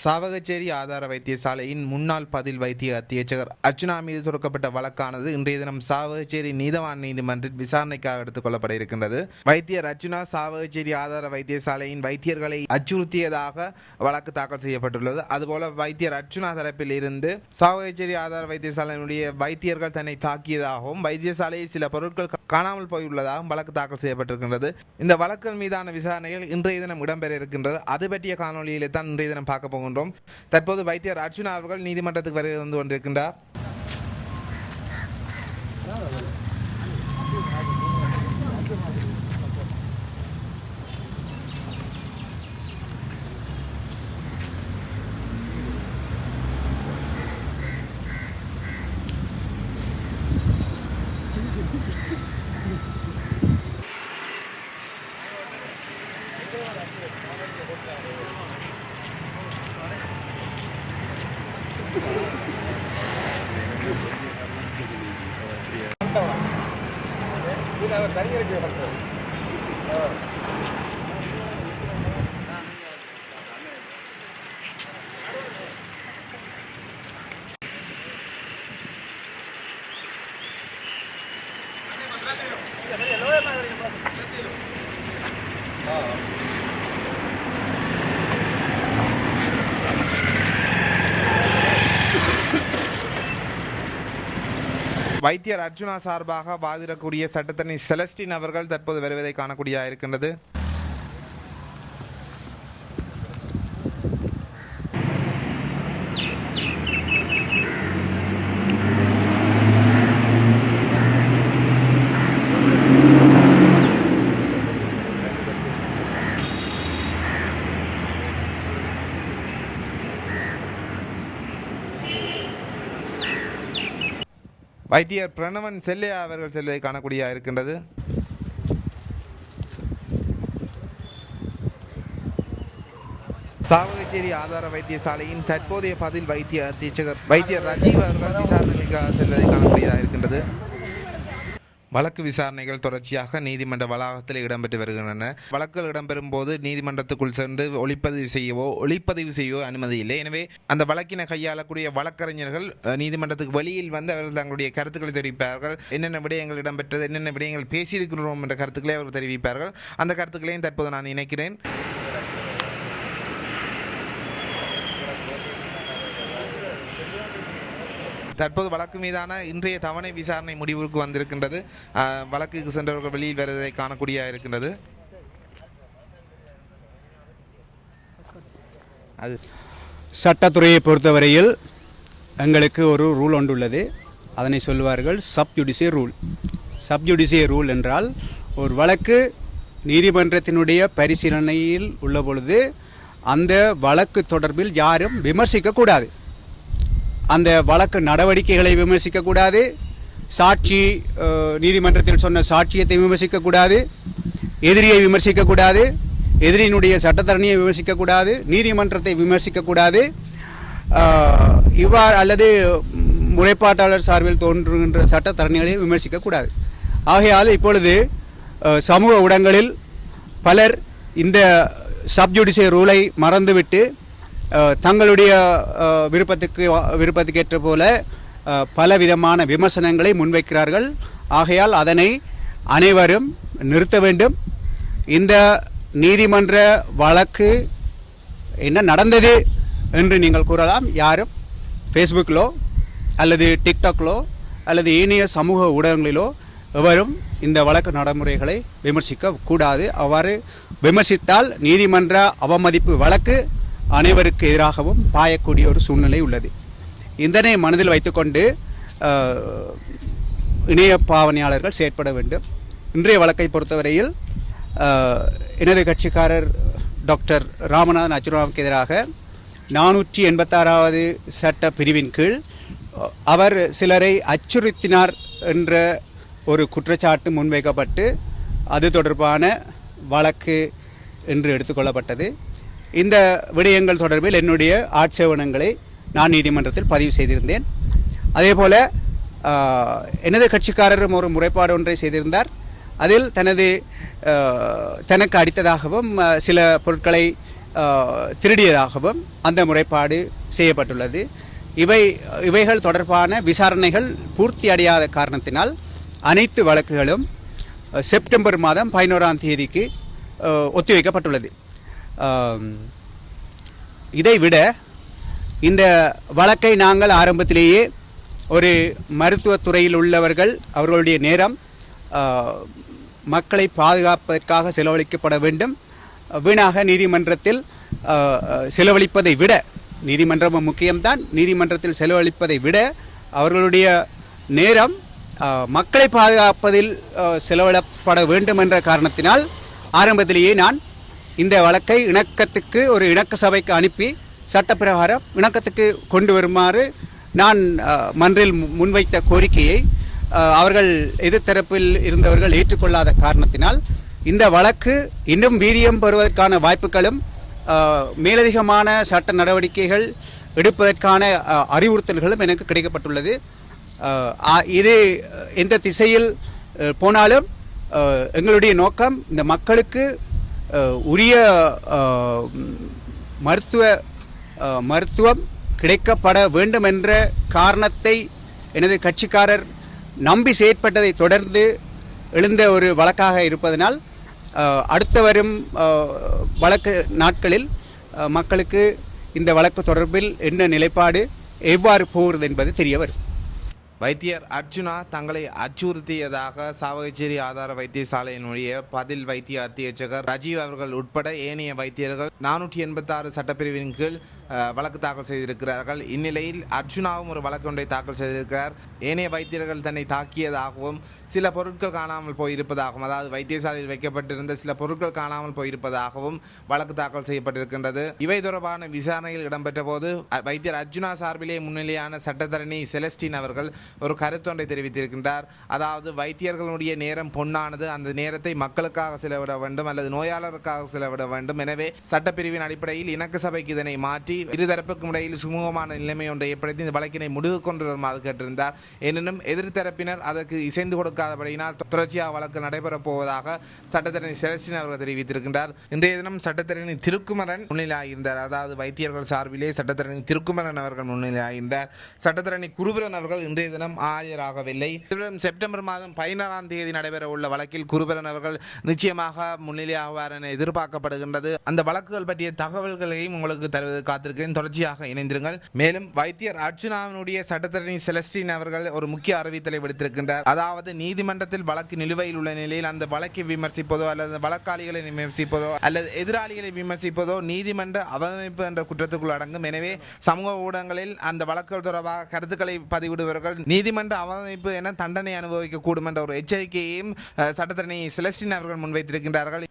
சாவகச்சேரி ஆதார வைத்தியசாலையின் முன்னாள் பதில் வைத்திய அத்தியட்சகர் அர்ச்சனா மீது தொடுக்கப்பட்ட வழக்கானது இன்றைய தினம் சாவகச்சேரி நீதவான் நீதிமன்றில் விசாரணைக்காக எடுத்துக் கொள்ளப்பட இருக்கின்றது வைத்தியர் அர்ச்சுனா சாவகச்சேரி ஆதார வைத்தியசாலையின் வைத்தியர்களை அச்சுறுத்தியதாக வழக்கு தாக்கல் செய்யப்பட்டுள்ளது. அதுபோல வைத்தியர் அர்ச்சுனா தரப்பில் இருந்து சாவகச்சேரி ஆதார வைத்தியசாலையினுடைய வைத்தியர்கள் தன்னை தாக்கியதாகவும் வைத்தியசாலையில் சில பொருட்கள் காணாமல் போயுள்ளதாகவும் வழக்கு தாக்கல் செய்யப்பட்டிருக்கின்றது. இந்த வழக்குகள் மீதான விசாரணைகள் இன்றைய தினம் இடம்பெற இருக்கின்றது. அது பற்றிய காணொலியிலே தான் இன்றைய தினம் பார்க்க போகின்றோம். தற்போது வைத்தியர் அர்ஜுனா அவர்கள் நீதிமன்றத்துக்கு வருகை வந்து கொண்டிருக்கின்றார். Oh. வைத்தியர் அர்ஜுனா சார்பாக வாதிடக்கூடிய சட்டத்தனி செலஸ்டின் அவர்கள் தற்போது வருவதை காணக்கூடியதாக இருக்கின்றது. வைத்தியர் பிரணவன் செல்லையா அவர்கள் செல்வதை காணக்கூடியதாக இருக்கின்றது? சாவகச்சேரி ஆதார வைத்தியசாலையின் தற்போதைய பதில் வைத்திய அத்தீட்சகர் வைத்தியர் ரஜீவ் அவர்கள் விசாரணைக்காக செல்வதை காணக்கூடியதாக இருக்கின்றது? வழக்கு விசாரணைகள் தொடர்ச்சியாக நீதிமன்ற வளாகத்தில் இடம்பெற்று வருகின்றன. வழக்குகள் இடம்பெறும் போது நீதிமன்றத்துக்குள் சென்று ஒளிப்பதிவு செய்யவோ ஒளிப்பதிவு செய்யவோ அனுமதி இல்லை. எனவே அந்த வழக்கினை கையாளக்கூடிய வழக்கறிஞர்கள் நீதிமன்றத்துக்கு வெளியில் வந்து அவர்கள் தங்களுடைய கருத்துக்களை தெரிவிப்பார்கள். என்னென்ன விடயங்கள் இடம்பெற்றது என்னென்ன விடயங்கள் பேசியிருக்கிறோம் என்ற கருத்துக்களை அவர்கள் தெரிவிப்பார்கள். அந்த கருத்துக்களையும் தற்போது நான் நினைக்கிறேன் தற்போது வழக்கு மீதான இன்றைய தவணை விசாரணை முடிவுக்கு வந்திருக்கின்றது. வழக்குக்கு சென்றவர்கள் வெளியில் வருவதை காணக்கூடிய இருக்கின்றது. அது சட்டத்துறையை பொறுத்தவரையில் எங்களுக்கு ஒரு ரூல் ஒன்று உள்ளது. அதனை சொல்லுவார்கள் சப்ஜுடிசிய ரூல். சப்ஜுடிசிய ரூல் என்றால் ஒரு வழக்கு நீதிமன்றத்தினுடைய பரிசீலனையில் உள்ள பொழுது அந்த வழக்கு தொடர்பில் யாரும் விமர்சிக்கக்கூடாது. அந்த வழக்கு நடவடிக்கைகளை விமர்சிக்கக்கூடாது. சாட்சி நீதிமன்றத்தில் சொன்ன சாட்சியத்தை விமர்சிக்கக்கூடாது. எதிரியை விமர்சிக்கக்கூடாது. எதிரியினுடைய சட்டத்தரணியை விமர்சிக்கக்கூடாது. நீதிமன்றத்தை விமர்சிக்கக்கூடாது. இவ்வாறு அல்லது முறைப்பாட்டாளர் சார்பில் தோன்றுகின்ற சட்டத்தரணிகளை விமர்சிக்கக்கூடாது. ஆகையால் இப்பொழுது சமூக ஊடகங்களில் பலர் இந்த சப்ஜுடிஷியல் ரூலை மறந்துவிட்டு தங்களுடைய விருப்பத்துக்கு விருப்பத்துக்கேற்ற போல பலவிதமான விமர்சனங்களை முன்வைக்கிறார்கள். ஆகையால் அதனை அனைவரும் நிறுத்த வேண்டும். இந்த நீதிமன்ற வழக்கு என்ன நடந்தது என்று நீங்கள் கூறலாம். யாரும் ஃபேஸ்புக்கிலோ அல்லது டிக்டாக்லோ அல்லது ஏனைய சமூக ஊடகங்களிலோ எவரும் இந்த வழக்கு நடைமுறைகளை விமர்சிக்க கூடாது. அவ்வாறு விமர்சித்தால் நீதிமன்ற அவமதிப்பு வழக்கு அனைவருக்கு எதிராகவும் பாயக்கூடிய ஒரு சூழ்நிலை உள்ளது. இதனை மனதில் வைத்துக்கொண்டு இணைய பாவனையாளர்கள் செயற்பட வேண்டும். இன்றைய வழக்கை பொறுத்தவரையில் எனது கட்சிக்காரர் டாக்டர் ராமநாதன் அச்சுராவுக்கு எதிராக நானூற்றி எண்பத்தாறாவது சட்ட பிரிவின் கீழ் அவர் சிலரை அச்சுறுத்தினார் என்ற ஒரு குற்றச்சாட்டு முன்வைக்கப்பட்டு அது தொடர்பான வழக்கு என்று எடுத்துக்கொள்ளப்பட்டது. இந்த விடயங்கள் தொடர்பில் என்னுடைய ஆட்சேபணங்களை நான் நீதிமன்றத்தில் பதிவு செய்திருந்தேன். அதேபோல ஆஹ், எனது கட்சிக்காரரும் ஒரு முறைப்பாடு ஒன்றை செய்திருந்தார். அதில் தனது தனக்கு அடித்ததாகவும் சில பொருட்களை திருடியதாகவும் அந்த முறைப்பாடு செய்யப்பட்டுள்ளது. இவை இவைகள் தொடர்பான விசாரணைகள் பூர்த்தி அடையாத காரணத்தினால் அனைத்து வழக்குகளும் செப்டம்பர் மாதம் பதினோராம் தேதிக்கு ஒத்திவைக்கப்பட்டுள்ளது. இதை இதைவிட இந்த வழக்கை நாங்கள் ஆரம்பத்திலேயே ஒரு மருத்துவத்துறையில் உள்ளவர்கள் அவர்களுடைய நேரம் மக்களை பாதுகாப்பதற்காக செலவழிக்கப்பட வேண்டும். வீணாக நீதிமன்றத்தில் செலவழிப்பதை விட நீதிமன்றமும் முக்கியம்தான் நீதிமன்றத்தில் செலவழிப்பதை விட அவர்களுடைய நேரம் மக்களை பாதுகாப்பதில் செலவிடப்பட வேண்டும் என்ற காரணத்தினால் ஆரம்பத்திலேயே நான் இந்த வழக்கை இணக்கத்துக்கு ஒரு இணக்க சபைக்கு அனுப்பி சட்டப்பிரகாரம் இணக்கத்துக்கு கொண்டு வருமாறு நான் மன்றில் முன்வைத்த கோரிக்கையை அவர்கள் எதிர்த்தரப்பில் இருந்தவர்கள் ஏற்றுக்கொள்ளாத காரணத்தினால் இந்த வழக்கு இன்னும் வீரியம் பெறுவதற்கான வாய்ப்புகளும் மேலதிகமான சட்ட நடவடிக்கைகள் எடுப்பதற்கான அறிவுறுத்தல்களும் எனக்கு கிடைக்கப்பட்டுள்ளது. இது எந்த திசையில் போனாலும் எங்களுடைய நோக்கம் இந்த மக்களுக்கு உரிய மருத்துவ மருத்துவம் கிடைக்கப்பட வேண்டும் என்ற காரணத்தை எனது கட்சிக்காரர் நம்பி செயற்பட்டதை தொடர்ந்து எழுந்த ஒரு வழக்காக இருப்பதனால் அடுத்த வரும் வழக்கு நாட்களில் மக்களுக்கு இந்த வழக்கு தொடர்பில் என்ன நிலைப்பாடு எவ்வாறு போகிறது என்பது தெரிய வரும். வைத்தியர் அர்ச்சுனா தங்களை அச்சுறுத்தியதாக சாவகச்சேரி ஆதார வைத்தியசாலையினுடைய பதில் வைத்திய அத்தியட்சகர் ரஜீவ் அவர்கள் உட்பட ஏனைய வைத்தியர்கள் நானூற்றி எண்பத்தாறு சட்டப்பிரிவின் கீழ் வழக்கு தாக்கல் செய்திருக்கிறார்கள். இந்நிலையில் அர்ஜுனாவும் ஒரு வழக்கு ஒன்றை தாக்கல் செய்திருக்கிறார். ஏனைய வைத்தியர்கள் தன்னை தாக்கியதாகவும் சில பொருட்கள் காணாமல் போயிருப்பதாகவும் அதாவது வைத்தியசாலையில் வைக்கப்பட்டிருந்த சில பொருட்கள் காணாமல் போயிருப்பதாகவும் வழக்கு தாக்கல் செய்யப்பட்டிருக்கின்றது. இவை தொடர்பான விசாரணையில் இடம்பெற்ற போது வைத்தியர் அர்ஜுனா சார்பிலே முன்னிலையான சட்டத்தரணி செலஸ்டின் அவர்கள் ஒரு கருத்தொன்றை தெரிவித்திருக்கின்றார். அதாவது வைத்தியர்களுடைய நேரம் பொன்னானது அந்த நேரத்தை மக்களுக்காக செலவிட வேண்டும் அல்லது நோயாளருக்காக செலவிட வேண்டும். எனவே சட்டப்பிரிவின் அடிப்படையில் இணக்க சபைக்கு இதனை மாற்றி இருதரப்புக்கும் இடையில் சுமூகமான நிலைமை ஒன்றை ஏற்படுத்தி இந்த வழக்கினை முடிவு கொண்டு வருமாறு கேட்டிருந்தார். எனினும் எதிர்த்தரப்பினர் அதற்கு இசைந்து கொடுக்காதபடியினால் தொடர்ச்சியாக வழக்கு நடைபெறப் போவதாக சட்டத்தரணி செலஸ்டின் அவர்கள் தெரிவித்திருக்கின்றார். இன்றைய தினம் சட்டத்தரணி திருக்குமரன் முன்னிலையாகியிருந்தார் அதாவது வைத்தியர்கள் சார்பிலே சட்டத்தரணி திருக்குமரன் அவர்கள் முன்னிலையாகியிருந்தார் சட்டத்தரணி குருபரன் அவர்கள் இன்றைய தினம் ஆஜராகவில்லை செப்டம்பர் மாதம் பதினாறாம் தேதி நடைபெற உள்ள வழக்கில் குருபரன் அவர்கள் நிச்சயமாக முன்னிலையாகுவார் என எதிர்பார்க்கப்படுகின்றது. அந்த வழக்குகள் பற்றிய தகவல்களையும் உங்களுக்கு தருவது காத்திரு காத்திருக்கிறேன் தொடர்ச்சியாக இணைந்திருங்கள். மேலும் வைத்தியர் அர்ஜுனாவினுடைய சட்டத்தரணி செலஸ்டின் அவர்கள் ஒரு முக்கிய அறிவித்தலை விடுத்திருக்கின்றார். அதாவது நீதிமன்றத்தில் வழக்கு நிலுவையில் உள்ள நிலையில் அந்த வழக்கை விமர்சிப்பதோ அல்லது வழக்காளிகளை விமர்சிப்பதோ அல்லது எதிராளிகளை விமர்சிப்பதோ நீதிமன்ற அவமதிப்பு என்ற குற்றத்துக்குள் அடங்கும். எனவே சமூக ஊடகங்களில் அந்த வழக்குகள் தொடர்பாக கருத்துக்களை பதிவிடுபவர்கள் நீதிமன்ற அவமதிப்பு என தண்டனை அனுபவிக்க கூடும் என்ற ஒரு எச்சரிக்கையையும் சட்டத்தரணி செலஸ்டின் அவர்கள் முன்வைத்திருக்கின்றார்கள்.